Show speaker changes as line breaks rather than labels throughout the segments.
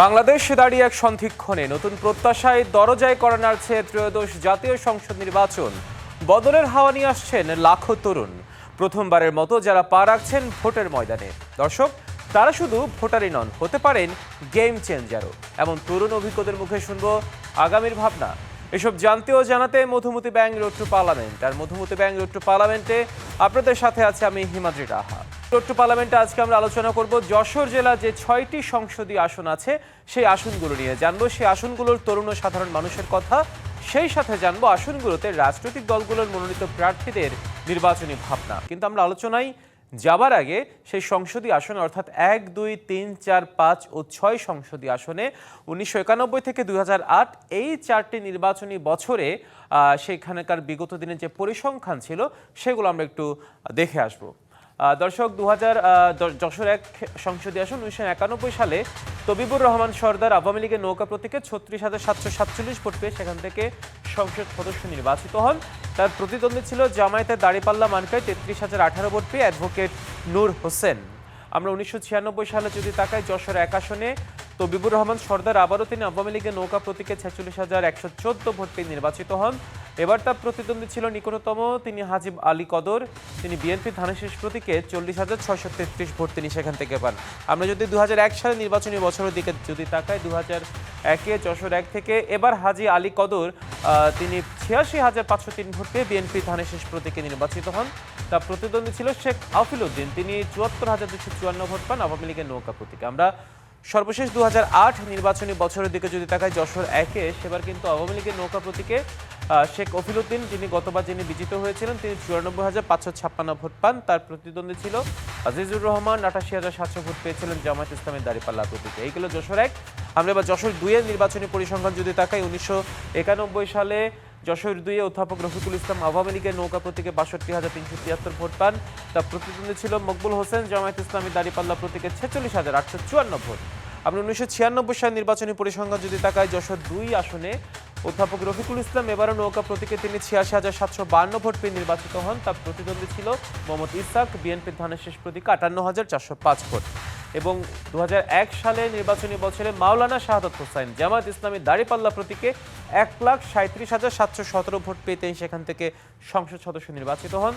বাংলাদেশে দাঁড়িয়ে এক সন্ধিক্ষণে নতুন প্রত্যাশায় দরজায় করা ত্রয়োদশ জাতীয় সংসদ নির্বাচন। বদলের হাওয়া নিয়ে আসছেন লাখো তরুণ। প্রথমবারের মতো যারা পা রাখছেন ভোটের ময়দানে। দর্শক, তারা শুধু ভোটারই নন, হতে পারেন গেম চেঞ্জারও এমন তরুণ অভিজ্ঞদের মুখে শুনব আগামীর ভাবনা। এসব জানতে ও জানাতে Madhumati bank road to parliament. R Madhumati bank road to পার্লামেন্টে আপনাদের সাথে আছে আমি হিমাদ্রি রাহা। রোড টু পার্লামেন্টে আজকে আমরা আলোচনা করব যশোর জেলা যে ছয়টি সংসদীয় আসন আছে, সেই আসনগুলো নিয়ে। জানব সেই আসনগুলোর তরুণ ও সাধারণ মানুষের কথা, সেই সাথে জানব আসনগুলোতে রাজনৈতিক দলগুলোর মনোনীত প্রার্থীদের নির্বাচনী ভাবনা। কিন্তু আমরা আলোচনায় যাবার আগে সেই সংসদীয় আসনে, অর্থাৎ এক, দুই, তিন, চার, পাঁচ ও ছয় সংসদীয় আসনে উনিশশো একানব্বই থেকে দু হাজার আট এই চারটি নির্বাচনী বছরে সেখানকার বিগত দিনের যে পরিসংখ্যান ছিল, সেগুলো আমরা একটু দেখে আসব। দর্শক দু হাজার যশোর এক সংসদীয় আসন উনিশশো একানব্বই সালে তবিবুর রহমান সর্দার আওয়ামী লীগের নৌকা প্রতীকে ছত্রিশ হাজার সাতশো সাতচল্লিশ ভোট পেয়ে সেখান থেকে সংসদ সদস্য নির্বাচিত হন। তার প্রতিদ্বন্দ্বী ছিল জামায়াতের দাড়িপাল্লা মানকায় তেত্রিশ হাজার আঠারো ভোট পেয়ে অ্যাডভোকেট নূর হোসেন। আমরা উনিশশো ছিয়ানব্বই সালে যদি তাকাই যশোর এক আসনে, তবিবুর রহমান সর্দার আবারও তিনি আওয়ামী লীগের নৌকা প্রতীকে ছেচল্লিশ হাজার একশো চোদ্দ ভোট পেয়ে নির্বাচিত হন। এবার তার প্রতিদ্বন্দ্বী ছিল নিকটতম তিনি হাজিব আলী কদর। তিনি বিএনপি ধানের শেষ প্রতীকে চল্লিশ হাজার ছয়শো তেত্রিশ ভোট তিনি সেখান থেকে পান। আমরা যদি দু হাজার এক সালে নির্বাচনী বছরের দিকে যদি তাকাই দু হাজার একে যশোর এক থেকে এবার হাজি আলী কদর তিনি ছিয়াশি হাজার পাঁচশো তিন ভোট পেয়ে বিএনপি ধানের শেষ প্রতীকে নির্বাচিত হন। তার প্রতিদ্বন্দ্বী ছিল শেখ আফিল উদ্দিন তিনি চুয়াত্তর হাজার দুশো চুয়ান্ন ভোট পান আওয়ামী লীগের নৌকা প্রতীকে। আমরা সর্বশেষ দু হাজার আট নির্বাচনী বছরের দিকে যদি তাকাই, যশোর একে, সেবার কিন্তু আওয়ামী লীগের নৌকা প্রতীকে শেখ অফিলউদ্দিন যিনি গতবার যিনি বিজিত হয়েছিলেন, তিনি চুরানব্বই হাজার পাঁচশো ছাপ্পান্ন ভোট পান। তার প্রতিদ্বন্দ্বী ছিল আজিজুর রহমান, আটাশি হাজার সাতশো ভোট পেয়েছিলেন জামায়াত ইসলামের দাঁড়িপাল্লা প্রতীকে এইগুলো যশোর এক। আমরা এবার যশোর দুইয়ের নির্বাচনী পরিসংখ্যান যদি তাকাই, উনিশশো একানব্বই সালে যশোর দুইয়ে অধ্যাপক রফিকুল ইসলাম আওয়ামী লীগের নৌকা প্রতীকে বাষট্টি হাজার তিনশো তিয়াত্তর ভোট পান। তার প্রতিদ্বন্দ্বী ছিল মকবুল হোসেন, জামায়াত ইসলামী দাঁড়িপাল্লা প্রতীকে ছেচল্লিশ হাজার আটশো চুয়ান্ন ভোট। আমরা উনিশশো ছিয়ানব্বই সাল নির্বাচনী পরিসংখ্যান যদি তাকাই, যশোর দুই আসনে অধ্যাপক রফিকুল ইসলাম এবারও নৌকা প্রতীকে তিনি ছিয়াশি হাজার সাতশো বান্ন ভোট পেয়ে নির্বাচিত হন। তার প্রতিদ্বন্দ্বী ছিল মোহাম্মদ ইসাক বিএনপির ধানের শেষ প্রতীকে আটান্ন হাজার চারশো পাঁচ ভোট। এবং দু সালে নির্বাচনী বছরে মাওলানা শাহাদত হোসাইন জামাত ইসলামী দাড়িপাল্লা প্রতীকে এক লাখ সাঁত্রিশ হাজার সাতশো সতেরো ভোট পেয়ে তিনি সেখান থেকে সংসদ সদস্য নির্বাচিত হন।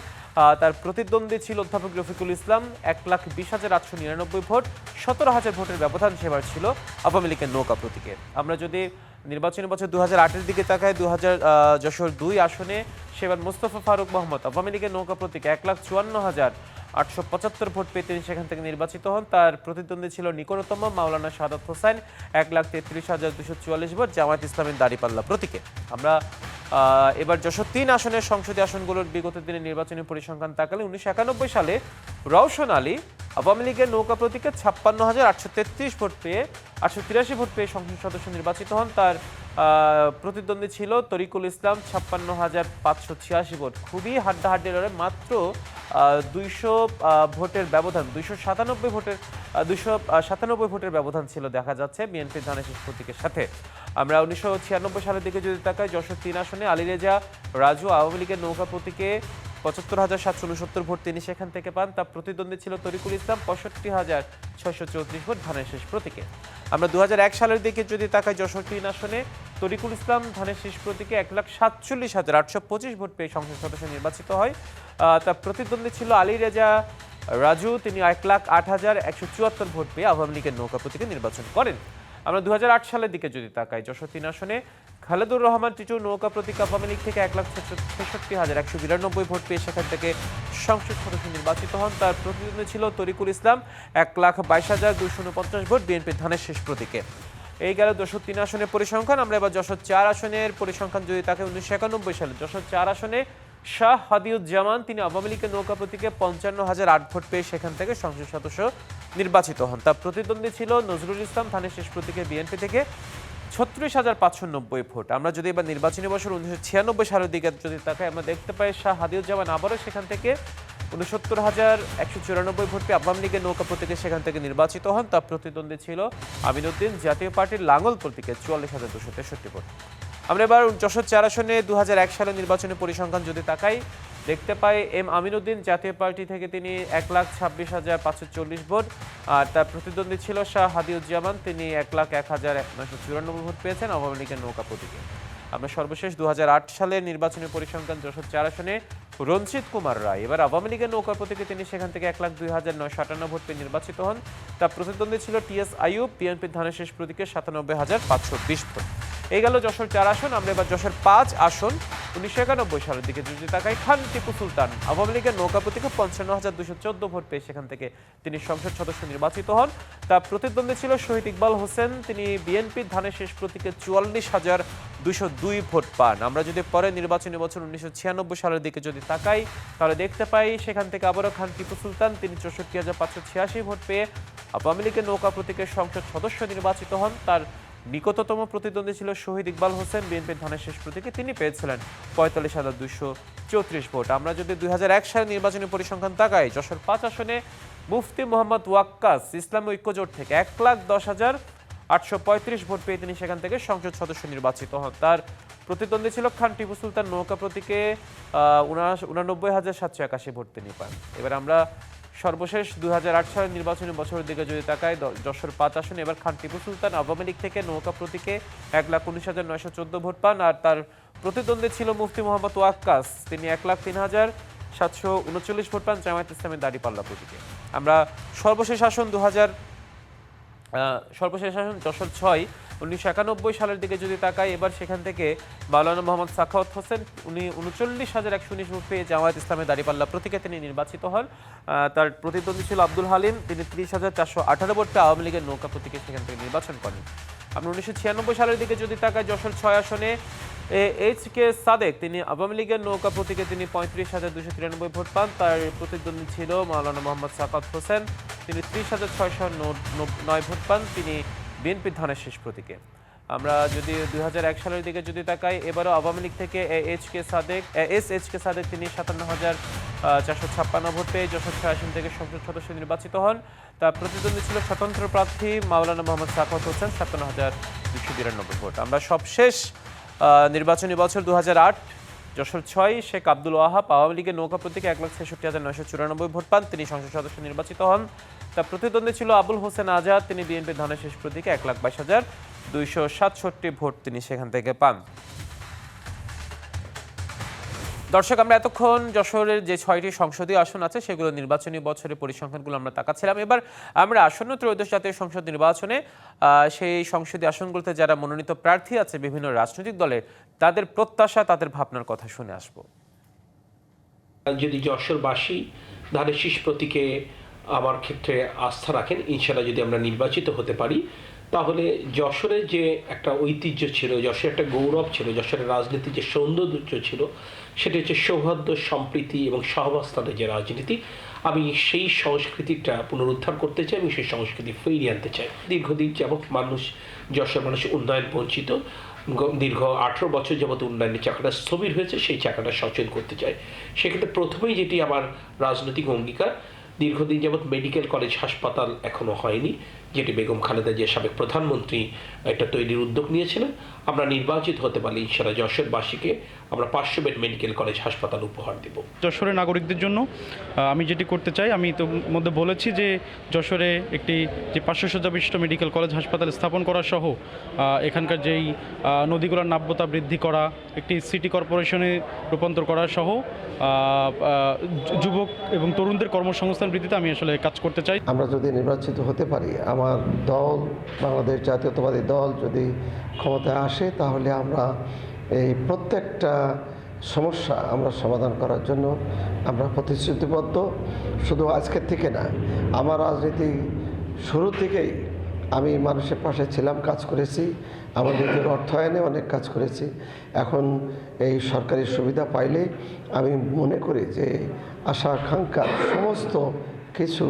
তার প্রতিদ্বন্দ্বী ছিল অধ্যাপক রফিকুল ইসলাম। এক লাখ বিশ হাজার আটশো নিরানব্বই ভোট, সতেরো হাজার ভোটের ব্যবধান সেবার ছিল আওয়ামী লীগের নৌকা প্রতীকে। আমরা যদি নির্বাচনী বছর দু হাজার আটের দিকে তাকায় দু হাজার যশোর দুই আসনে সেবার মোস্তফা ফারুক মোহাম্মদ আওয়ামী লীগের নৌকা প্রতীক এক লাখ চুয়ান্ন হাজার আটশো পঁচাত্তর ভোট পেয়ে তিনি সেখান থেকে নির্বাচিত হন। তার প্রতিদ্বন্দ্বী ছিল নিকটতম মাওলানা সাদাত হোসেন, এক লাখ তেত্রিশ হাজার দুশো চুয়াল্লিশ ভোট জামায়াত ইসলামের দাঁড়িপাল্লা প্রতীকে। আমরা এবার যশোর তিন আসনের সংসদীয় আসনগুলোর বিগত দিনের নির্বাচনী পরিসংখ্যান তাকালে উনিশশো একানব্বই সালে রওশন আলী আওয়ামী লীগের নৌকা প্রতীকে ছাপ্পান্ন হাজার আটশো তেত্রিশ ভোট পেয়ে, আটশো তিরাশি ভোট পেয়ে সংসদ সদস্য নির্বাচিত হন। তার প্রতিদ্বন্দ্বী ছিল তরিকুল ইসলাম, ছাপ্পান্ন হাজার পাঁচশো ছিয়াশি ভোট। খুবই হাড্ডাহাড্ডি লড়াই মাত্র দুইশো ভোটের ব্যবধান, দুইশো সাতানব্বই ভোটের দুইশো সাতানব্বই ভোটের ব্যবধান ছিল দেখা যাচ্ছে বিএনপির ধানের শেষ প্রতীকের সাথে। আমরা উনিশশো ছিয়ানব্বই সালের দিকে যদি তাকাই, যশোর তিন আসনে আলীরেজা রাজু, আওয়ামী লীগের নৌকা প্রতীকে পঁচাত্তর হাজার সাতশো উনসত্তর ভোট তিনি সেখান থেকে পান। তার প্রতিদ্বন্দ্বী ছিল তরিকুল ইসলাম, পঁয়ষট্টি হাজার ছয়শো চৌত্রিশ ভোট ধানের শেষ প্রতীকে। আমরা দু হাজার এক সালের দিকে যদি তাকাই, যশোর তিন আসনে তরিকুল ইসলাম ধানের শেষ প্রতীকে এক লাখ সাতচল্লিশ হাজার আটশো পঁচিশ ভোট পেয়ে সংসদ সদস্য নির্বাচিত হয়। তার প্রতিদ্বন্দ্বী ছিল আলী রেজা রাজু। তিনি এক লাখ আট হাজার একশো চুয়াত্তর ভোট পেয়ে আওয়ামী লীগের নৌকা প্রতীকে নির্বাচন করেন। আমরা দু হাজার আট সালের দিকে যদি তাকাই, যশোর তিন আসনে খালেদুর রহমান টিটু নৌকা প্রতীক আওয়ামী লীগ থেকে এক লাখ ছেষট্টি হাজার একশো বিরানব্বই ভোট পেয়ে সেখান থেকে সংসদ সদস্য নির্বাচিত হন। তার প্রতিদ্বন্দ্বী ছিল তরিকুল ইসলাম। এক লাখ বাইশ হাজার দুশো উনপঞ্চাশ ভোট বিএনপির ধানের শেষ প্রতীকে। এই গেল যশোর তিন আসনের পরিসংখ্যান। আমরা এবার যশোর চার আসনের পরিসংখ্যান যদি তাকে উনিশশো একানব্বই সালে যশোর চার আসনে শাহ হাদিউজ্জামান, তিনি আওয়ামী লীগের নৌকা প্রতীকে পঞ্চান্ন হাজার আট ভোট পেয়ে সেখান থেকে সংসদ সদস্য নির্বাচিত হন। তার প্রতিদ্বন্দ্বী ছিল নজরুল ইসলাম, ধানের শেষ প্রতীকে বিএনপি থেকে। ছত্রিশ হাজার পাঁচশো নব্বই ভোট। আমরা যদি এবার নির্বাচনী বছর উনিশশো ছিয়ানব্বই সালের দিকে যদি তাকাই, আমরা দেখতে পাই শাহ হাদিউজ্জামান আবারও সেখান থেকে উনসত্তর হাজার একশো চুরানব্বই ভোট পেয়ে আওয়ামী লীগের নৌকা প্রতীকে সেখান থেকে নির্বাচিত হন। তার প্রতিদ্বন্দ্বী ছিল আমিনুদ্দিন, জাতীয় পার্টির লাঙ্গল প্রতীকে চুয়াল্লিশ হাজার দুশো তেষট্টি ভোট। আমরা এবার যশোর চার আসনে দু সালের নির্বাচনী পরিসংখ্যান যদি তাকাই দেখতে পাই এম আমিনুদ্দিন, জাতীয় পার্টি থেকে তিনি এক লাখ ছাব্বিশ হাজার পাঁচশো চল্লিশ ভোট। আর তার প্রতিদ্বন্দ্বী ছিল শাহ হাদিউজ্জামান, তিনি এক লাখ এক হাজার নয়শো চুরানব্বই ভোট পেয়েছেন আওয়ামী লীগের নৌকা প্রতীকে। আমরা সর্বশেষ দু সালের নির্বাচনী পরিসংখ্যান যশোর চার আসনে রঞ্জিত কুমার রায়। এবার আওয়ামী লীগের নৌকা প্রতীকে তিনি সেখান থেকে এক লাখ দুই হাজার নয়শো আটান্ন ভোট পেয়ে নির্বাচিত হন। তার প্রতিদ্বন্দ্বী ছিল টিএস আইয়ুব। বিএনপির ধানের শেষ প্রতীকে সাতানব্বই হাজার পাঁচশো বিশ ভোট। এই গেল যশোর চার আসন। আমরা এবার যশোর পাঁচ আসন। উনিশশো একানব্বই সালের দিকে যদি তাকাই, খান টিপু সুলতান আওয়ামী লীগের নৌকা প্রতীকে পঞ্চান্ন হাজার দুশো চোদ্দ ভোট পেয়ে সেখান থেকে তিনি সংসদ সদস্য নির্বাচিত হন। তার প্রতিদ্বন্দ্বী ছিল শহীদ ইকবাল হোসেন। তিনি বিএনপির ধানের শেষ প্রতীকে চুয়াল্লিশ হাজার দুশো দুই ভোট পান। আমরা যদি পরে নির্বাচনী বছর উনিশশো ছিয়ানব্বই সালের দিকে যদি তাকাই, তাহলে দেখতে পাই সেখান থেকে আবারও খান টিপু সুলতান, তিনি চৌষট্টি হাজার পাঁচশো ছিয়াশি ভোট পেয়ে আওয়ামী লীগের নৌকা প্রতীকের সংসদ সদস্য নির্বাচিত হন। তার নিকটতম প্রতিদ্বন্দ্বী ছিল শহীদ ইকবাল হোসেন। বিএনপির ধানের শেষ প্রতীকে তিনি পেয়েছিলেন পঁয়তাল্লিশ হাজার দুশো চৌত্রিশ ভোট। আমরা যদি দুই সালের নির্বাচনী পরিসংখ্যান তাকাই, যশোর পাঁচ আসনে মুফতি মোহাম্মদ ওয়াক্কাস ইসলামী ঐক্যজোট থেকে এক লাখ দশ হাজার আটশো পঁয়ত্রিশ ভোট পেয়ে তিনি সেখান থেকে সংসদ সদস্য নির্বাচিত হন। তার প্রতিদ্বন্দ্বী ছিল খান টিপু সুলতান, নৌকা প্রতীকে উনানব্বই হাজার সাতশো একাশি ভোট তিনি পান। এবার আমরা সর্বশেষ দুই সালের নির্বাচনী বছরের দিকে যদি তাকায় যশোর পাঁচ আসনে এবার খান টিপু সুলতান, আওয়ামী লীগ থেকে নৌকা প্রতীকে এক লাখ উনিশ হাজার নয়শো চোদ্দ ভোট পান। আর তার প্রতিদ্বন্দ্বী ছিল মুফতি মোহাম্মদ ওয়াক্কাস, তিনি এক লাখ তিন হাজার সাতশো উনচল্লিশ ভোট পান জামায়াত ইসলামের দাঁড়িপাল্লা প্রতীকে। আমরা সর্বশেষ আসন দু হাজার সর্বশেষ আসন যশোর ছয়। উনিশশো একানব্বই সালের দিকে যদি তাকায়, এবার সেখান থেকে মাওলানা মোহাম্মদ সাখাওয়াত হোসেন, উনি উনচল্লিশ হাজার একশো উনিশ ভোট পেয়ে জামায়াত ইসলামের দাঁড়িপাল্লা প্রতীকে তিনি নির্বাচিত হন। তার প্রতিদ্বন্দ্বী ছিল আব্দুল হালিম, তিনি ত্রিশ হাজার চারশো আঠারো ভোট পেয়ে আওয়ামী লীগের নৌকা প্রতীকে সেখান থেকে নির্বাচন করেন। আমরা উনিশশো ছিয়ানব্বই সালের দিকে যদি তাকায়, যশোর ছয় আসনে এইচ কে সাদেক, তিনি আওয়ামী লীগের নৌকা প্রতীকে তিনি পঁয়ত্রিশ হাজার দুশো তিরানব্বই ভোট পান। তার প্রতিদ্বন্দ্বী ছিল মাওলানা মোহাম্মদ সাকাত হোসেন। তিনি ত্রিশ হাজার ছয়শো নয় ভোট পান। তিনি বিএনপির ধানের শেষ প্রতীকে। আমরা যদি দুই সালের দিকে যদি তাকাই, এবারও আওয়ামী লীগ থেকে H K Sadek S H K Sadek তিনি সাতান্ন হাজার চারশো ছাপ্পান্ন ভোট পেয়ে যশোর ছয় আসন থেকে সংসদ সদস্য নির্বাচিত হন। তার প্রতিদ্বন্দ্বী ছিল স্বতন্ত্র প্রার্থী মাওলানা মোহাম্মদ সাকাত হোসেন, সাতান্ন হাজার দুশো বিরানব্বই ভোট। আমরা সবশেষ নির্বাচনী বছর দু হাজার আট, যশোর ছয়, শেখ আব্দুল ওয়াহাব, আওয়ামী লীগের নৌকা প্রতীকে এক লাখ ছেষট্টি হাজার নয়শো চুরানব্বই ভোট পান। তিনি সংসদ সদস্য নির্বাচিত হন। তার প্রতিদ্বন্দ্বী ছিল আবুল হোসেন আজাদ। তিনি বিএনপির ধানের শেষ প্রতীকে এক লাখ বাইশ হাজার দুইশো সাতষট্টি ভোট তিনি সেখান থেকে পান। দর্শক, আমরা এতক্ষণ যশোরের যে ছয়টি সংসদীয় আসন আছে, সেগুলো নির্বাচনী বছরের পরিসংখ্যানগুলো আমরা তাকাচ্ছিলাম। এবার আমরা আসন্ন ত্রয়োদশ জাতীয় সংসদ নির্বাচনে সেই সংসদীয় আসনগুলোতে যারা মনোনীত প্রার্থী আছে, বিভিন্ন রাজনৈতিক দলের, তাদের প্রত্যাশা, তাদের ভাবনার কথা শুনে আসব।
যদি যশোরবাসী ধানের শীষ প্রতীকে আমার ক্ষেত্রে আস্থা রাখেন ইনশাল্লাহ যদি আমরা নির্বাচিত হতে পারি তাহলে যশোরের যে একটা ঐতিহ্য ছিল যশোরের একটা গৌরব ছিল, যশোরের রাজনীতির যে সৌন্দর্য ছিল, সেটা হচ্ছে সৌহার্দ্য, সম্প্রীতি এবং সহবাস্থানের যে রাজনীতি। আমি সেই সংস্কৃতিটা পুনরুদ্ধার করতে চাই, আমি সেই সংস্কৃতি ফিরিয়ে আনতে চাই। দীর্ঘদিন যাবৎ মানুষ যশোর মানুষ উন্নয়ন বঞ্চিত। দীর্ঘ আঠেরো বছর যাবত উন্নয়নের চাকাটা স্থবির হয়েছে, সেই চাকাটা সচল করতে চাই। সেক্ষেত্রে প্রথমেই যেটি আমার রাজনৈতিক অঙ্গীকার, দীর্ঘদিন যাবৎ মেডিকেল কলেজ, হাসপাতাল এখনও হয়নি। যেটি বেগম খালেদা জিয়া সাবেক প্রধানমন্ত্রী একটা তৈরির উদ্যোগ নিয়েছিলেন। আমরা নির্বাচিত হতে পারলে ইনশাল্লাহ যশোরবাসীকে আমরা পাঁচশো বেড মেডিকেল কলেজ হাসপাতাল উপহার দেব।
যশোরের নাগরিকদের জন্য আমি যেটি করতে চাই আমি তো মধ্যে বলেছি যে যশোরে একটি যে পাঁচশো শয্যা বিশিষ্ট মেডিকেল কলেজ হাসপাতাল স্থাপন করা সহ এখানকার যেই নদীগুলোর নাব্যতা বৃদ্ধি করা একটি সিটি কর্পোরেশনে রূপান্তর করা সহ যুবক এবং তরুণদের কর্মসংস্থান বৃদ্ধিতে আমি আসলে কাজ করতে চাই।
আমরা যদি নির্বাচিত হতে পারি আমার দল, বাংলাদেশ জাতীয়তাবাদী দল যদি ক্ষমতায় আসে, তাহলে আমরা এই প্রত্যেকটা সমস্যা আমরা সমাধান করার জন্য আমরা প্রতিশ্রুতিবদ্ধ। শুধু আজকের থেকে না, আমার রাজনীতি শুরু থেকেই আমি মানুষের পাশে ছিলাম, কাজ করেছি। আমাদের অর্থায়নে অনেক কাজ করেছি। এখন এই সরকারি সুবিধা পাইলে আমি মনে করি যে আশা আকাঙ্ক্ষা সমস্ত কিছু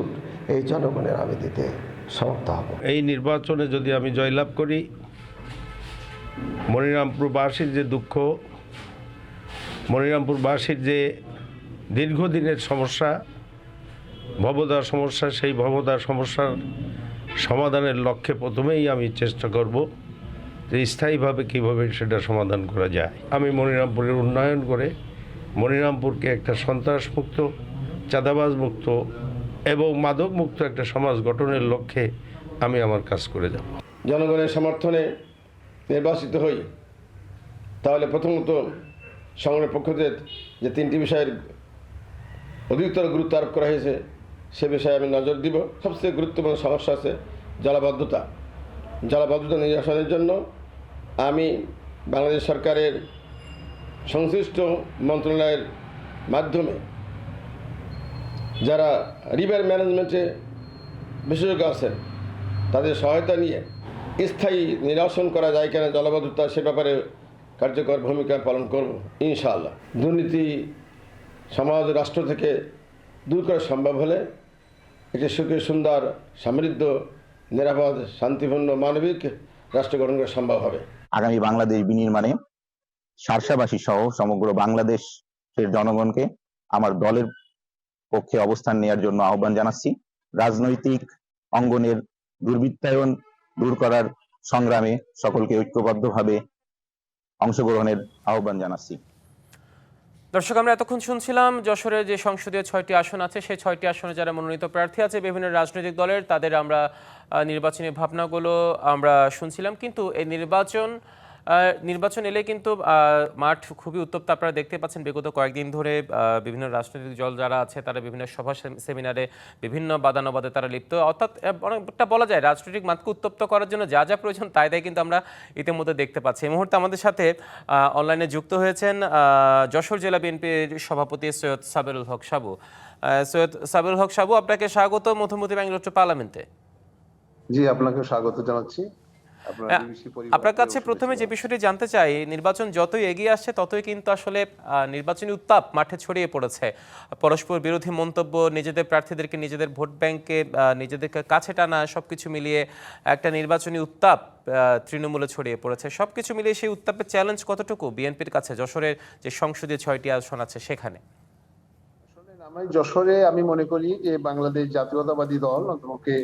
এই জনগণের আমি দিতে সমর্থ হব।
এই নির্বাচনে যদি আমি জয়লাভ করি মনিরামপুরবাসীর যে দুঃখ মনিরামপুরবাসীর যে দীর্ঘদিনের সমস্যা ভবদার সমস্যা, সেই ভবদার সমস্যার সমাধানের লক্ষ্যে প্রথমেই আমি চেষ্টা করব যে স্থায়ীভাবে কীভাবে সেটা সমাধান করা যায়। আমি মনিরামপুরের উন্নয়ন করে মনিরামপুরকে একটা সন্ত্রাসমুক্ত চাঁদাবাজ মুক্ত এবং মাদক মুক্ত একটা সমাজ গঠনের লক্ষ্যে আমি আমার কাজ করে যাব।
জনগণের সমর্থনে নির্বাচিত হই, তাহলে প্রথমত সংগ্রামের পক্ষ থেকে যে তিনটি বিষয়ের অধিকতর গুরুত্ব আরোপ করা হয়েছে, সে বিষয়ে আমি নজর দিব। সবচেয়ে গুরুত্বপূর্ণ সমস্যা আছে জলাবদ্ধতা। জলাবদ্ধতা নিরসনের জন্য আমি বাংলাদেশ সরকারের সংশ্লিষ্ট মন্ত্রণালয়ের মাধ্যমে যারা রিভার ম্যানেজমেন্টে বিশেষজ্ঞ আছেন, তাদের সহায়তা নিয়ে স্থায়ী নিরসন করা যায় কিনা, জলবদ্ধতা, সে ব্যাপারে কার্যকর ভূমিকা পালন করব, ইনশাআল্লাহ। দুর্নীতি সমাজ, রাষ্ট্র থেকে দূর করা সম্ভব হলে একটি সুখী সুন্দর, সমৃদ্ধ, নিরাপদ, শান্তিপূর্ণ, মানবিক রাষ্ট্র গঠন করা সম্ভব হবে।
আগামী বাংলাদেশ বিনির্মাণে সারসাবাসী সহ সমগ্র বাংলাদেশের জনগণকে আমার দলের পক্ষে অবস্থান নেওয়ার জন্য আহ্বান জানাচ্ছি। রাজনৈতিক অঙ্গনের দুর্বৃত্তায়ন দূর করার সংগ্রামে সকলকে ঐক্যবদ্ধভাবে অংশগ্রহণের আহ্বান জানাচ্ছি।
দর্শক, আমরা এতক্ষণ শুনছিলাম যশোরের যে সংসদীয় ছয়টি আসন আছে, সেই ছয়টি আসনে যারা মনোনীত প্রার্থী আছে, বিভিন্ন রাজনৈতিক দলের, তাদের আমরা নির্বাচনী ভাবনাগুলো আমরা শুনছিলাম। কিন্তু এই নির্বাচন নির্বাচন এলে কিন্তু মাঠ খুবই উত্তপ্ত। আপনারা দেখতে পাচ্ছেন, বিগত কয়েকদিন ধরে বিভিন্ন রাজনৈতিক দল যারা আছে, তারা বিভিন্ন সভা সেমিনারে বিভিন্ন বাদানুবাদে তারা লিপ্ত। অর্থাৎ অনেকটা বলা যায়, রাজনৈতিক মাঠকে উত্তপ্ত করার জন্য যা যা প্রয়োজন, তাই তাই কিন্তু আমরা ইতিমধ্যে দেখতে পাচ্ছি। এই মুহূর্তে আমাদের সাথে অনলাইনে যুক্ত হয়েছেন যশোর জেলা বিএনপির সভাপতি সৈয়দ সাবেরুল হক সাবু। সৈয়দ সাবেরুল হক সাবু, আপনাকে স্বাগত মধুমতি টু পার্লামেন্টে।
জি আপনাকে স্বাগত জানাচ্ছি। আপনার
কাছে প্রথমে যে বিষয়টি জানতে চাই নির্বাচন যতই এগিয়ে আসছে ততই কিন্তু আসলে নির্বাচনী উত্তাপ মাঠে ছড়িয়ে পড়েছে। পরস্পর বিরোধী মন্তব্য নিজেদের প্রার্থীদেরকে নিজেদের ভোট ব্যাংকে নিজেদেরকে কাছে টানা সবকিছু মিলিয়ে একটা নির্বাচনী উত্তাপ তৃণমূলে ছড়িয়ে পড়েছে। সবকিছু মিলিয়ে সেই উত্তাপের চ্যালেঞ্জ কতটুকু বিএনপির কাছে? যশোরের যে সংসদীয় ছয়টি আসন আছে সেখানে।
আমি যশোরে আমি মনে করি যে বাংলাদেশ জাতীয়তাবাদী দল অন্তমকে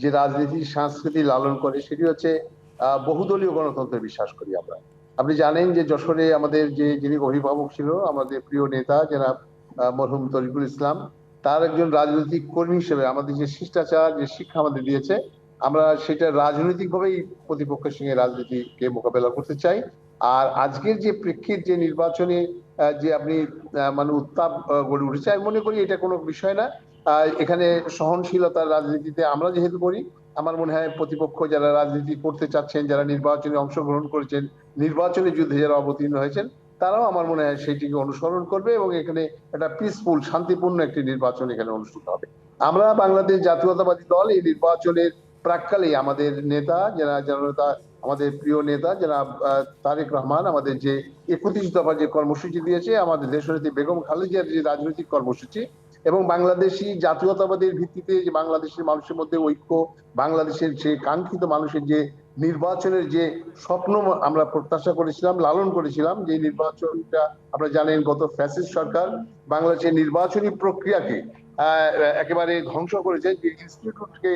যে রাজনীতি সংস্কৃতি লালন করে সেটি হচ্ছে বহুদলীয় গণতন্ত্রে বিশ্বাস করি আমরা। আপনি জানেন যে যশোরে আমাদের যে যিনি অভিভাবক ছিল, আমাদের প্রিয় নেতা যারা মরহুম তরিকুল ইসলাম, তার একজন রাজনৈতিক কর্মী হিসেবে আমাদের যে শিষ্টাচার, যে শিক্ষা আমাদের দিয়েছে, আমরা সেটা রাজনৈতিকভাবেই প্রতিপক্ষের সঙ্গে রাজনীতিকে মোকাবেলা করতে চাই। আর আজকের যে প্রেক্ষিত যে নির্বাচনে যে আপনি মানে উত্তাপ গড়ে উঠেছে, আমি মনে করি এটা কোনো বিষয় না। এখানে সহনশীলতার রাজনীতিতে আমরা যেহেতু করি আমার মনে হয় প্রতিপক্ষ যারা রাজনীতি করতে চাচ্ছেন, যারা নির্বাচনে অংশগ্রহণ করেছেন, নির্বাচনী যুদ্ধে যারা অবতীর্ণ হয়েছেন, তারাও আমার মনে হয় সেইটিকে অনুসরণ করবে এবং এখানে একটা পিসফুল শান্তিপূর্ণ একটি নির্বাচন এখানে অনুষ্ঠিত হবে। আমরা বাংলাদেশ জাতীয়তাবাদী দল এই নির্বাচনের প্রাককালেই আমাদের নেতা, যারা জননেতা আমাদের প্রিয় নেতা, যারা তারেক রহমান, আমাদের যে একত্রিশ দফা যে কর্মসূচি দিয়েছে, আমাদের দেশনেত্রী বেগম খালেদিয়ার যে রাজনৈতিক কর্মসূচি এবং বাংলাদেশি জাতীয়তাবাদের ভিত্তিতে যে বাংলাদেশের মানুষের মধ্যে ঐক্য, বাংলাদেশের যে কাঙ্ক্ষিত মানুষের যে নির্বাচনের যে স্বপ্ন আমরা প্রত্যাশা করেছিলাম, লালন করেছিলাম, যে নির্বাচনটা আপনারা জানেন গত ফ্যাসিস্ট সরকার বাংলাদেশের নির্বাচনী প্রক্রিয়াকে একেবারে ধ্বংস করেছে, যে ইনস্টিটিউটকে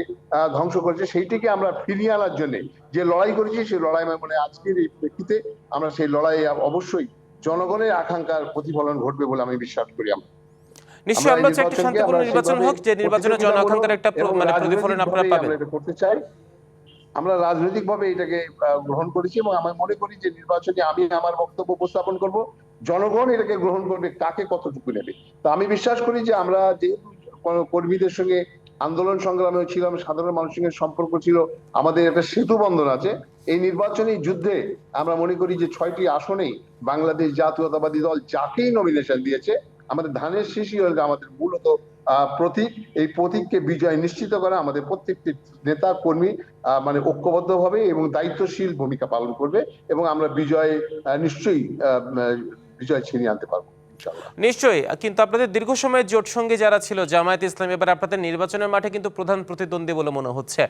ধ্বংস করেছে, সেইটিকে আমরা ফিরিয়ে আনার জন্য যে লড়াই করেছি, সেই লড়াই মনে আজকের এই প্রেক্ষিতে আমরা সেই লড়াই অবশ্যই জনগণের আকাঙ্ক্ষার প্রতিফলন ঘটবে বলে আমি বিশ্বাস করি আমরা।
নিশ্চয়ই আমরা চাই একটি শান্তিপূর্ণ নির্বাচন হোক যে নির্বাচনের জন
প্রতিযোগিতামূলক
আকাঙ্ক্ষার একটা মানে প্রতিফলন আপনারা পাবেন।
করতে চাই। আমরা রাজনৈতিকভাবে এটাকে গ্রহণ করেছি এবং আমি মনে করি যে নির্বাচনে আমি আমার বক্তব্য উপস্থাপন করব। জনগণ এটাকে গ্রহণ করবে কাকে কতটুকু নেবে? তো আমি বিশ্বাস করি যে আমরা কোনো কর্মীদের সঙ্গে আন্দোলন সংগ্রামে ছিলাম সাধারণ মানুষের সঙ্গে সম্পর্ক ছিল আমাদের একটা সেতু বন্ধন আছে এই নির্বাচনী যুদ্ধে আমরা মনে করি যে ছয়টি আসনেই বাংলাদেশ জাতীয়তাবাদী দল যাকেই নমিনেশন দিয়েছে আমাদের ধানের শীষই হল আমাদের মূলত প্রতীক। এই প্রতীককে বিজয় নিশ্চিত করা আমাদের প্রত্যেকটি নেতা, কর্মী মানে ঐক্যবদ্ধভাবে এবং দায়িত্বশীল ভূমিকা পালন করবে এবং আমরা বিজয় নিশ্চয়ই বিজয় ছিনিয়ে আনতে পারব।
নিশ্চয়ই। কিন্তু আপনাদের দীর্ঘ সময়ের জোট সঙ্গী যারা ছিল জামায়াত ইসলাম এবার আপনাদের নির্বাচনের মাঠে কিন্তু প্রধান প্রতিদ্বন্দ্বী বলে মনে হচ্ছে।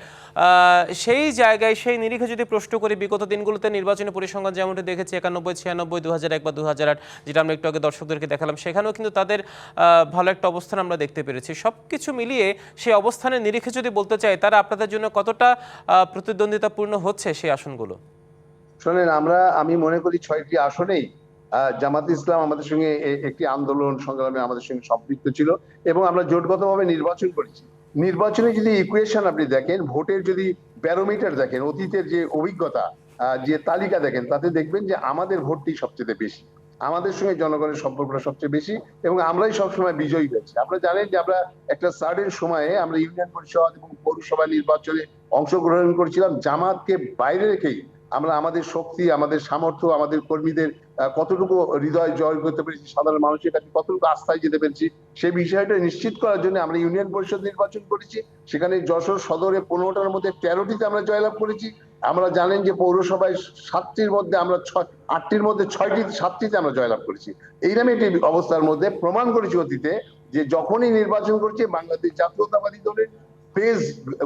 সেই জায়গায় সেই নিরিখে যদি প্রশ্ন করি বিগত দিনগুলোতে নির্বাচনী পরিসংখ্যান যেমনটি দেখেছি একানব্বই ছিয়ানব্বই দু হাজার এক বা দু হাজার আট যেটা আমরা একটু আগে দর্শকদেরকে দেখালাম সেখানেও কিন্তু তাদের আহ, ভালো একটা অবস্থান আমরা দেখতে পেরেছি। সব কিছু মিলিয়ে সেই অবস্থানের নিরিখে যদি বলতে চাই তারা আপনাদের জন্য কতটা আহ, প্রতিদ্বন্দ্বিতাপূর্ণ হচ্ছে সেই আসনগুলো?
শোনেন আমরা আমি মনে করি ছয়টি আসনেই জামাত ইসলাম আমাদের সঙ্গে একটি আন্দোলন সংগ্রামে আমাদের সঙ্গে সম্পৃক্ত ছিল এবং আমরা জোটগতভাবে নির্বাচন করেছি। নির্বাচনে যদি ইকুয়েশন আপনি দেখেন, ভোটের যদি ব্যারোমিটার দেখেন, অতীতের যে অভিজ্ঞতা যে তালিকা দেখেন, তাতে দেখবেন যে আমাদের ভোটটি সবচেয়ে বেশি। আমাদের সঙ্গে জনগণের সম্পর্কটা সবচেয়ে বেশি এবং আমরাই সবসময় বিজয়ী হয়েছি। আপনারা জানেন যে আমরা একটা সার্টেন সময়ে আমরা ইউনিয়ন পরিষদ এবং পৌরসভা নির্বাচনে অংশগ্রহণ করেছিলাম। জামাতকে বাইরে রেখেই আমরা আমাদের শক্তি, আমাদের সামর্থ্য, আমাদের কর্মীদের কতটুকু হৃদয় জয় করতে পেরেছি, সাধারণ মানুষের কাছে কতটুকু আস্থায় যেতে পেরেছি সেই বিষয়টা নিশ্চিত করার জন্য আমরা ইউনিয়ন পরিষদ নির্বাচন করেছি। সেখানে যশোর সদরে পনেরোটার মধ্যে তেরোটিতে আমরা জয়লাভ করেছি। আমরা জানেন যে পৌরসভায় সাতটির মধ্যে আমরা ছয়, আটটির মধ্যে ছয়টি, সাতটিতে আমরা জয়লাভ করেছি। এইরকম একটি অবস্থার মধ্যে প্রমাণ করেছি অতীতে যে যখনই নির্বাচন করছে, বাংলাদেশ জাতীয়তাবাদী দলের বেশ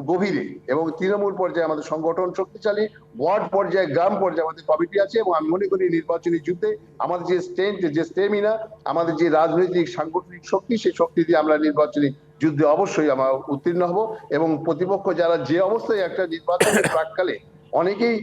গভীরে এবং তৃণমূল পর্যায়ে আমাদের সংগঠন শক্তিশালী ওয়ার্ড পর্যায়ে গ্রাম পর্যায়ে আমাদের কমিটি আছে এবং আমি মনে করি নির্বাচনী যুদ্ধে আমাদের যে স্ট্রেংথ যে স্টেমিনা আমাদের যে রাজনৈতিক সাংগঠনিক শক্তি সেই শক্তি দিয়ে আমরা নির্বাচনী যুদ্ধে অবশ্যই আমরা উত্তীর্ণ হব এবং প্রতিপক্ষ যারা যে অবস্থায় একটা নির্বাচনের প্রাককালে অনেকেই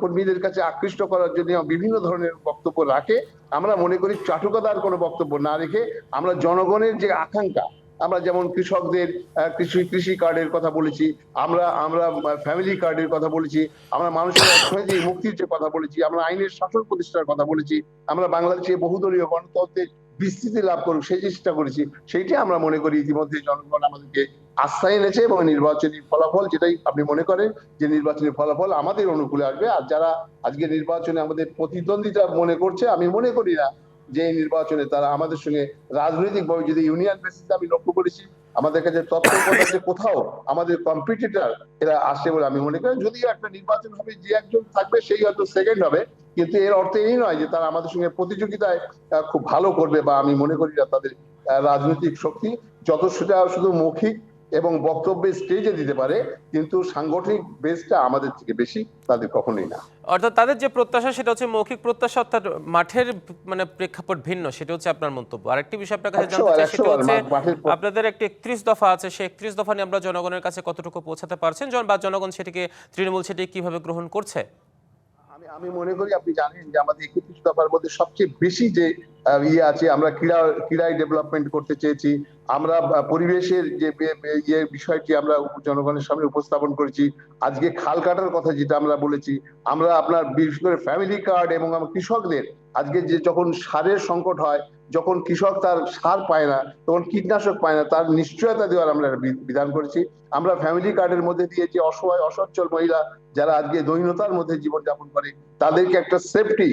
কর্মীদের কাছে আকৃষ্ট করার জন্য বিভিন্ন ধরনের বক্তব্য রাখে আমরা মনে করি চাটুকাদার কোনো বক্তব্য না রেখে আমরা জনগণের যে আকাঙ্ক্ষা আমরা যেমন কৃষকদের কৃষি কৃষি কার্ডের কথা বলেছি, আমরা আমরা ফ্যামিলি কার্ডের কথা বলেছি, আমরা মানুষের অর্থনৈতিক মুক্তির যে কথা বলেছি, আমরা আইনের শাসন প্রতিষ্ঠার কথা বলেছি, আমরা বাংলাদেশে বহুদলীয় গণতন্ত্রের বিস্তৃতি লাভ করুক, সেই চেষ্টা করেছি, সেইটা আমরা মনে করি ইতিমধ্যে জনগণ আমাদেরকে আস্থা এনেছে এবং নির্বাচনী ফলাফল যেটাই আপনি মনে করেন যে নির্বাচনী ফলাফল আমাদের অনুকূলে আসবে। আর যারা আজকে নির্বাচনে আমাদের প্রতিদ্বন্দ্বিতা মনে করছে, আমি মনে করি না যে নির্বাচনে তারা আমাদের সঙ্গে রাজনৈতিকভাবে যদি ইউনিয়ন বেসিসে আমি লক্ষ্য করেছি, আমাদের কাছে তথ্য যে কোথাও আমাদের কম্পিটিটর এরা আসে বলে আমি মনে করি। যদিও একটা নির্বাচন হবে, যে একজন থাকবে সেই হয়তো সেকেন্ড হবে, কিন্তু এর অর্থ এই নয় যে তারা আমাদের সঙ্গে প্রতিযোগিতায় খুব ভালো করবে বা আমি মনে করি না তাদের রাজনৈতিক শক্তি যত শুধু মৌখিক এবং বক্তব্যে স্টেজে দিতে পারে কিন্তু সাংগঠনিক বেসটা আমাদের থেকে বেশি তাদের কখনোই না।
অর্থাৎ তাদের যে প্রত্যাশা সেটা হচ্ছে মৌখিক প্রত্যাশা অর্থাৎ মাঠের মানে প্রেক্ষাপট ভিন্ন সেটা হচ্ছে আপনার মন্তব্য। আরেকটি বিষয় আপনার কাছে জানতে চাই সেটা হচ্ছে আপনাদের একটি একত্রিশ দফা আছে সেই একত্রিশ দফা নিয়ে আমরা জনগণের কাছে কতটুকু পৌঁছাতে পারছেন? জন- বা জনগণ সেটিকে তৃণমূল সেটি কীভাবে গ্রহণ করছে?
আমি আমি মনে করি আপনি জানেন যে আমাদের একত্রিশ দফার মধ্যে সবচেয়ে বেশি যে ইয়ে আছে আমরা ক্রীড়া ক্রীড়ায় ডেভেলপমেন্ট করতে চেয়েছি আমরা পরিবেশের যে ইয়ে বিষয়টি আমরা জনগণের সামনে উপস্থাপন করেছি। আজকে খাল কাটার কথা যেটা আমরা বলেছি, আমরা আপনার বিশেষ করে ফ্যামিলি কার্ড এবং আমার কৃষকদের, আজকে যে যখন সারের সংকট হয়, যখন কৃষক তার সার পায় না, তখন কীটনাশক পায় না, তার নিশ্চয়তা দেওয়ার আমরা বিধান করেছি। আমরা ফ্যামিলি কার্ডের মধ্যে দিয়ে যে অসহায়, অসচ্ছল মহিলা যারা আজকে দৈন্যতার মধ্যে জীবনযাপন করে, তাদেরকে একটা সেফটি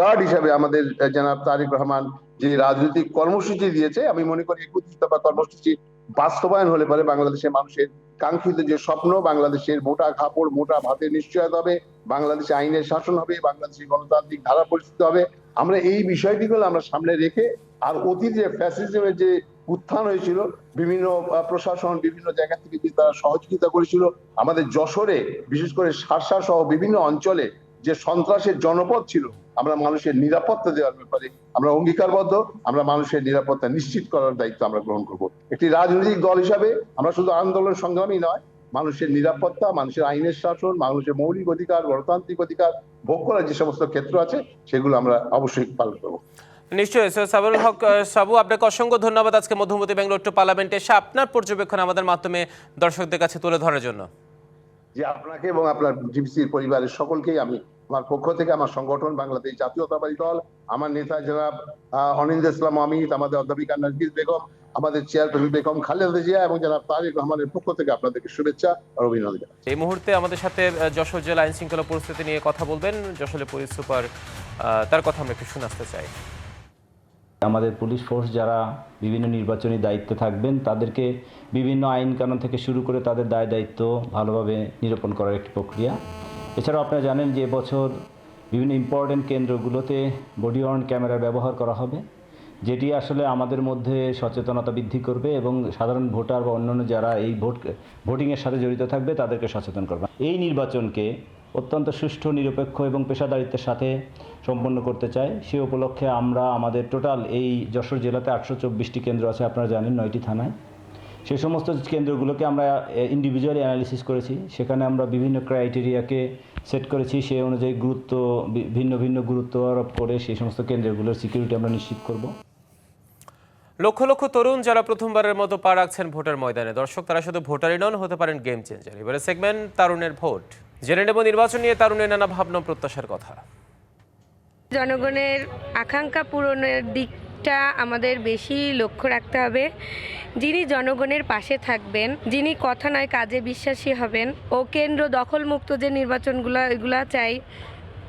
গার্ড হিসাবে আমাদের জনাব তারেক রহমান যে রাজনৈতিক কর্মসূচি দিয়েছে, আমি মনে করি একত্রিশ দফা কর্মসূচি বাস্তবায়ন হলে পরে বাংলাদেশের মানুষের কাঙ্ক্ষিত যে স্বপ্ন, বাংলাদেশের মোটা কাপড়, মোটা ভাতের নিশ্চয়তা হবে, বাংলাদেশে আইনের শাসন হবে, বাংলাদেশের গণতান্ত্রিক ধারা পরিস্থিতি হবে। আমরা এই বিষয়টিগুলো আমরা সামনে রেখে আর অতীতে ফ্যাসিজমের যে উত্থান হয়েছিল, বিভিন্ন প্রশাসন বিভিন্ন জায়গা থেকে যে তারা সহযোগিতা করেছিল, আমাদের যশোরে, বিশেষ করে সারসা সহ বিভিন্ন অঞ্চলে যে সন্ত্রাসের জনপদ ছিল আমরা মানুষের নিরাপত্তা দেওয়ার ব্যাপারে আমরা অঙ্গীকারবদ্ধ আমরা মানুষের নিরাপত্তা নিশ্চিত করার দায়িত্ব আমরা গ্রহণ করব। একটি রাজনৈতিক দল হিসাবে আমরা শুধু আন্দোলন সংগ্রামী নয় মানুষের নিরাপত্তা মানুষের আইনের শাসন মানুষের মৌলিক অধিকার গণতান্ত্রিক অধিকার ভোগ করার যে সমস্ত ক্ষেত্র আছে সেগুলো আমরা অবশ্যই পালন করব।
নিশ্চয়ই স্যার সাবরুল হক সাবু আপনাকে অসংখ্য ধন্যবাদ আজকে মধ্যমতি ব্যাঙ্গালোর টু পার্লামেন্টে এসে আপনার পর্যবেক্ষণ আমাদের মাধ্যমে দর্শকদের কাছে তুলে ধরার জন্য।
যে আপনাকে এবং আপনার জিবিসির পরিবারের সকলকেই আমি আমার পক্ষ থেকে আমার সংগঠন বাংলাদেশ জাতীয়তাবাদী দল আমার নেতা জনাব আহ, অনিন্দ ইসলাম অমিত আমাদের অধ্যাপিকা নার্গিস বেগম আমাদের চেয়ারম্যান বেগম খালেদা জিয়া এবং জনাব তারেক রহমানের পক্ষ থেকে আপনাদেরকে শুভেচ্ছা আর অভিনন্দন। জানাই।
এই মুহূর্তে আমাদের সাথে যশোর জেলা আইন শৃঙ্খলা পরিস্থিতি নিয়ে কথা বলবেন। যশোরের পুলিশ সুপার আহ, তার কথা আমরা একটু শোনাতে চাই।
আমাদের পুলিশ ফোর্স যারা বিভিন্ন নির্বাচনী দায়িত্বে থাকবেন তাদেরকে বিভিন্ন আইন কানুন থেকে শুরু করে তাদের দায় দায়িত্ব ভালোভাবে নিরূপণ করার একটি প্রক্রিয়া। এছাড়াও আপনারা জানেন যে বছর বিভিন্ন ইম্পর্টেন্ট কেন্দ্রগুলোতে বডি ওয়ার্ন ক্যামেরার ব্যবহার করা হবে, যেটি আসলে আমাদের মধ্যে সচেতনতা বৃদ্ধি করবে এবং সাধারণ ভোটার বা অন্যান্য যারা এই ভোট ভোটিংয়ের সাথে জড়িত থাকবে তাদেরকে সচেতন করবে। এই নির্বাচনকে অত্যন্ত সুষ্ঠু, নিরপেক্ষ এবং পেশাদারিত্বের সাথে সম্পন্ন করতে চাই। সে উপলক্ষে আমরা আমাদের টোটাল এই যশোর জেলাতে আটশো চব্বিশটি কেন্দ্র আছে, আপনারা জানেন নয়টি থানায়। সেই সমস্ত কেন্দ্রগুলোকে আমরা ইন্ডিভিজুয়ালি অ্যানালিসিস করেছি। সেখানে আমরা বিভিন্ন ক্রাইটেরিয়াকে সেট করেছি। সেই অনুযায়ী গুরুত্ব ভিন্ন ভিন্ন গুরুত্ব আরোপ করে সেই সমস্ত কেন্দ্রগুলোর সিকিউরিটি আমরা নিশ্চিত করব।
লক্ষ লক্ষ তরুণ যারা প্রথমবারের মতো পা রাখছেন ভোটার ময়দানে। দর্শক তারা শুধু ভোটারই নন হতে পারেন গেম চেঞ্জার এবারে সেগমেন্ট তারুণের ভোট। জেনে নেব নির্বাচন নিয়ে তারুণের নানা ভাবনা প্রত্যাশার কথা।
জনগণের আকাঙ্ক্ষা পূরণের দিকটা আমাদের বেশি লক্ষ্য রাখতে হবে। যিনি জনগণের পাশে থাকবেন, যিনি কথা নয় কাজে বিশ্বাসী হবেন, ও কেন্দ্র দখলমুক্ত যে নির্বাচনগুলো, এগুলা চাই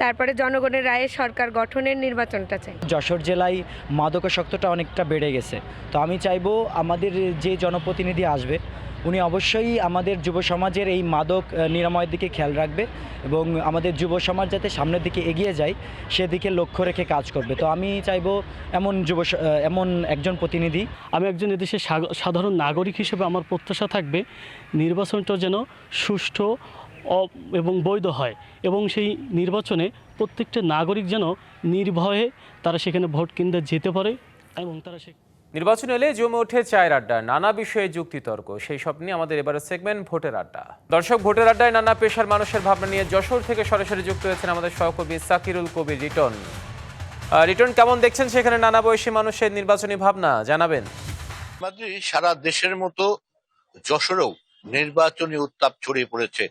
তারপরে জনগণের রায়ে সরকার গঠনের নির্বাচনটা চাই।
যশোর জেলায় মাদকাসক্তটা অনেকটা বেড়ে গেছে। তো আমি চাইব আমাদের যে জনপ্রতিনিধি আসবে উনি অবশ্যই আমাদের যুব সমাজের এই মাদক নিরাময়ের দিকে খেয়াল রাখবে এবং আমাদের যুব সমাজ যাতে সামনের দিকে এগিয়ে যায় সেদিকে লক্ষ্য রেখে কাজ করবে। তো আমি চাইব এমন যুব এমন একজন প্রতিনিধি।
আমি একজন এদেশের সাধারণ নাগরিক হিসেবে আমার প্রত্যাশা থাকবে নির্বাচনটা যেন সুষ্ঠু এবং বৈধ হয় এবং সেই নির্বাচনে প্রত্যেকটা নাগরিক যেন নির্ভয়ে তারা সেখানে ভোট কেন্দ্রে যেতে পারে এবং তারা সে
নির্বাচন এলে জমে ওঠে চায়ের আড্ডা নানা বিষয়ে যুক্তিতর্ক। সেই সব নিয়ে আমাদের এবারে সেগমেন্ট ভোটের আড্ডা। দর্শক ভোটের আড্ডায় নানা পেশার মানুষের ভাবনা নিয়ে যশোর থেকে সরাসরি যুক্ত হয়েছেন আমাদের সহকর্মী সাকিরুল কবির রিটন। রিটন কেমন দেখছেন সেখানে নানা বয়সী মানুষের নির্বাচনী ভাবনা? জানাবেন।
সারা দেশের মতো যশোরেও নির্বাচনী উত্তাপ ছড়িয়ে পড়েছে।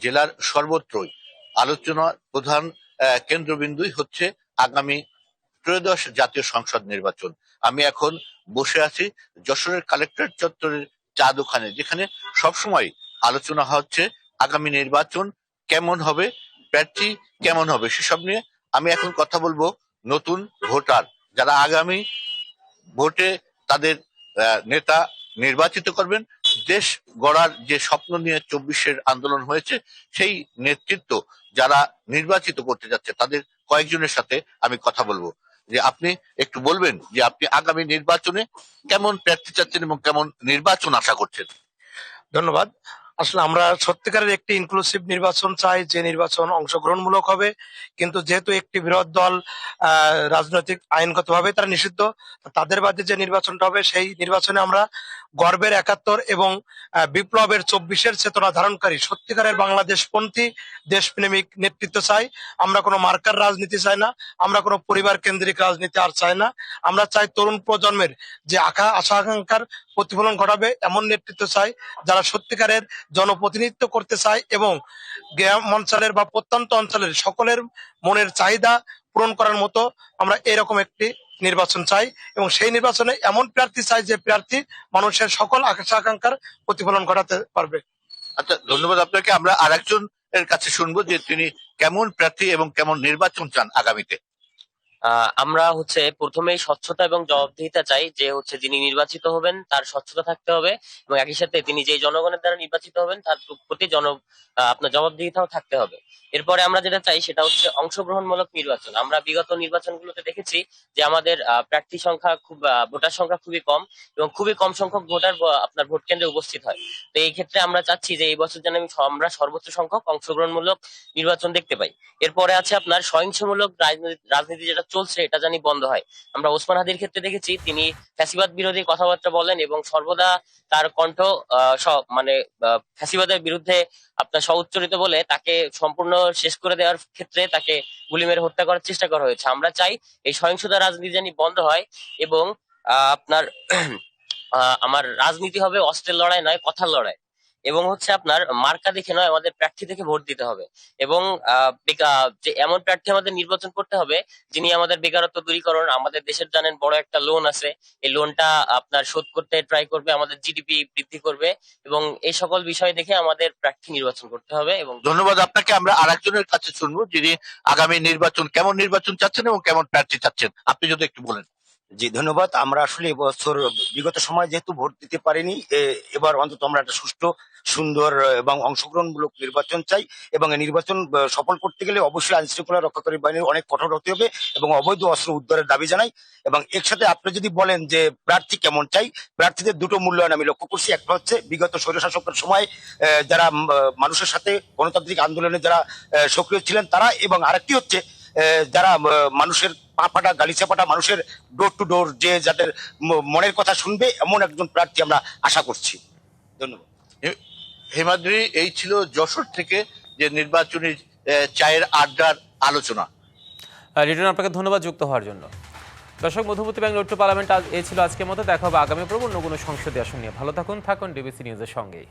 জেলার সর্বত্রই আলোচনার প্রধান কেন্দ্রবিন্দুই হচ্ছে আগামী ত্রয়োদশ জাতীয় সংসদ নির্বাচন। আমি এখন বসে আছি যশোরের কালেক্টর চত্বরের চা দোকানে যেখানে সবসময় আলোচনা হচ্ছে আগামী নির্বাচন কেমন হবে, প্রার্থী কেমন হবে, সেসব নিয়ে আমি এখন কথা বলব নতুন ভোটার। যারা আগামী ভোটে তাদের নেতা নির্বাচিত করবেন দেশ গড়ার যে স্বপ্ন নিয়ে চব্বিশের আন্দোলন হয়েছে, সেই নেতৃত্ব যারা নির্বাচিত করতে যাচ্ছে, তাদের কয়েকজনের সাথে আমি কথা বলব। যে আপনি একটু বলবেন যে আপনি আগামী নির্বাচনে কেমন প্রার্থী চাচ্ছেন এবং কেমন নির্বাচন আশা করছেন?
ধন্যবাদ। আসলে আমরা সত্যিকারের একটি ইনক্লুসিভ নির্বাচন চাই, যে নির্বাচন অংশগ্রহণমূলক হবে। কিন্তু যেহেতু একটি বিরোধ দল রাজনৈতিক আইনগতভাবে তারা নিষিদ্ধ, তাদের বাদে যে নির্বাচনটা হবে, সেই নির্বাচনে আমরা গর্বের একাত্তর এবং বিপ্লবের চব্বিশের চেতনা ধারণকারী, সত্যিকারের বাংলাদেশপন্থী, দেশপ্রেমিক নেতৃত্ব চাই। আমরা কোনো মার্কার রাজনীতি চাই না, আমরা কোনো পরিবার কেন্দ্রিক রাজনীতি আর চাই না। আমরা চাই তরুণ প্রজন্মের যে আশা আশা, আকাঙ্ক্ষার প্রতিফলন ঘটাবে, এমন নেতৃত্ব চাই যারা সত্যিকারের জনপ্রতিনিধিত্ব করতে চায় এবং গ্রাম অঞ্চলের বা প্রত্যন্ত অঞ্চলের সকলের মনের চাহিদা পূরণ করার মতো আমরা এরকম একটি নির্বাচন চাই এবং সেই নির্বাচনে এমন প্রার্থী চাই যে প্রার্থী মানুষের সকল আশা আকাঙ্ক্ষার প্রতিফলন ঘটাতে পারবে।
আচ্ছা ধন্যবাদ আপনাকে। আমরা আরেকজন এর কাছে শুনব যে তিনি কেমন প্রার্থী এবং কেমন নির্বাচন চান আগামীতে।
আমরা হচ্ছে প্রথমেই স্বচ্ছতা এবং জবাবদিহিতা চাই যে হচ্ছে যিনি নির্বাচিত হবেন তার স্বচ্ছতা থাকতে হবে এবং একই সাথে তিনি যে জনগণের দ্বারা নির্বাচিত হবেন তার প্রতি জন আপনার জবাবদিহিতাও থাকতে হবে। এরপরে আমরা যেটা চাই সেটা হচ্ছে অংশগ্রহণমূলক নির্বাচন। আমরা বিগত নির্বাচনগুলোতে দেখেছি যে আমাদের প্রার্থী সংখ্যা খুব ভোটার সংখ্যা খুবই কম এবং খুবই কম সংখ্যক ভোটার আপনার ভোট কেন্দ্রে উপস্থিত হয়। তো এই ক্ষেত্রে আমরা চাচ্ছি যে এই বছর যেন আমি আমরা সর্বোচ্চ সংখ্যক অংশগ্রহণমূলক নির্বাচন দেখতে পাই। এরপরে আছে আপনার সহিংসমূলক রাজনীতি যেটা চলছে, এটা জানি বন্ধ হয়। আমরা ওসমান হাদির ক্ষেত্রে দেখেছি, তিনি ফ্যাসিবাদ বিরোধী কথাবার্তা বলেন এবং সর্বদা তার কণ্ঠ মানে ফ্যাসিবাদের বিরুদ্ধে আপনার সউচ্চরিত বলে তাকে সম্পূর্ণ শেষ করে দেওয়ার ক্ষেত্রে তাকে গুলি মেরে হত্যা করার চেষ্টা করা হয়েছে। আমরা চাই এই সহিংসতা রাজনীতি জানি বন্ধ হয় এবং আপনার আমার রাজনীতি হবে অস্ত্রের লড়াই নয়, কথার লড়াই। এবং হচ্ছে আপনার মার্কা দেখে নয়, আমাদের প্রার্থী থেকে ভোট দিতে হবে। এবং যে এমন প্রার্থী আমাদের নির্বাচন করতে হবে, যিনি আমাদের বেকারত্ব দূরীকরণ, আমাদের দেশের জানেন বড় একটা লোন আছে। এই লোনটা আপনার শোধ করতে ট্রাই করবে, আমাদের জিডিপি বৃদ্ধি করবে এবং এই সকল বিষয় দেখে আমাদের প্রার্থী নির্বাচন করতে হবে এবং
ধন্যবাদ আপনাকে। আমরা আরেকজনের কাছে শুনব যিনি আগামী নির্বাচন, কেমন নির্বাচন চাচ্ছেন এবং কেমন প্রার্থী চাচ্ছেন। আপনি যদি একটু বলেন।
জি, ধন্যবাদ। আমরা আসলে এবছর বিগত সময় যেহেতু ভোট দিতে পারিনি এবার অন্তত আমরা একটা সুষ্ঠু, সুন্দর এবং অংশগ্রহণমূলক নির্বাচন চাই এবং এই নির্বাচন সফল করতে গেলে অবশ্যই আইন শৃঙ্খলা রক্ষাকারী বাহিনীর অনেক কঠোর হতে হবে এবং অবৈধ অস্ত্র উদ্ধারের দাবি জানাই এবং এর সাথে আপনি যদি বলেন যে প্রার্থী কেমন চাই, প্রার্থীদের দুটো মূল্যায়ন আমি লক্ষ্য করছি। একটা হচ্ছে বিগত স্বৈরশাসকের সময় যারা মানুষের সাথে গণতান্ত্রিক আন্দোলনে যারা সক্রিয় ছিলেন তারা এবং আরেকটি হচ্ছে
যারা মানুষের পা ফাটা গালি চাপাটা মানুষের ডোর টু ডোর যে যাদের মনের কথা শুনবে এমন একজন প্রার্থী আমরা আশা করছি। ধন্যবাদ।
হে- হেমাদ্রি এই ছিল যশোর থেকে যে নির্বাচনী চায়ের আড্ডার আলোচনা।
রিটন আপনাকে ধন্যবাদ যুক্ত হওয়ার জন্য। দর্শক মধুমতি ব্যাঙ্গালোর টু পার্লামেন্ট আজ এ ছিল আজকের মতো। দেখা হবে আগামী প্রবণ কোনো সংসদীয় আসন নিয়ে। ভালো থাকুন থাকুন ডিবিসি নিউজের সঙ্গেই।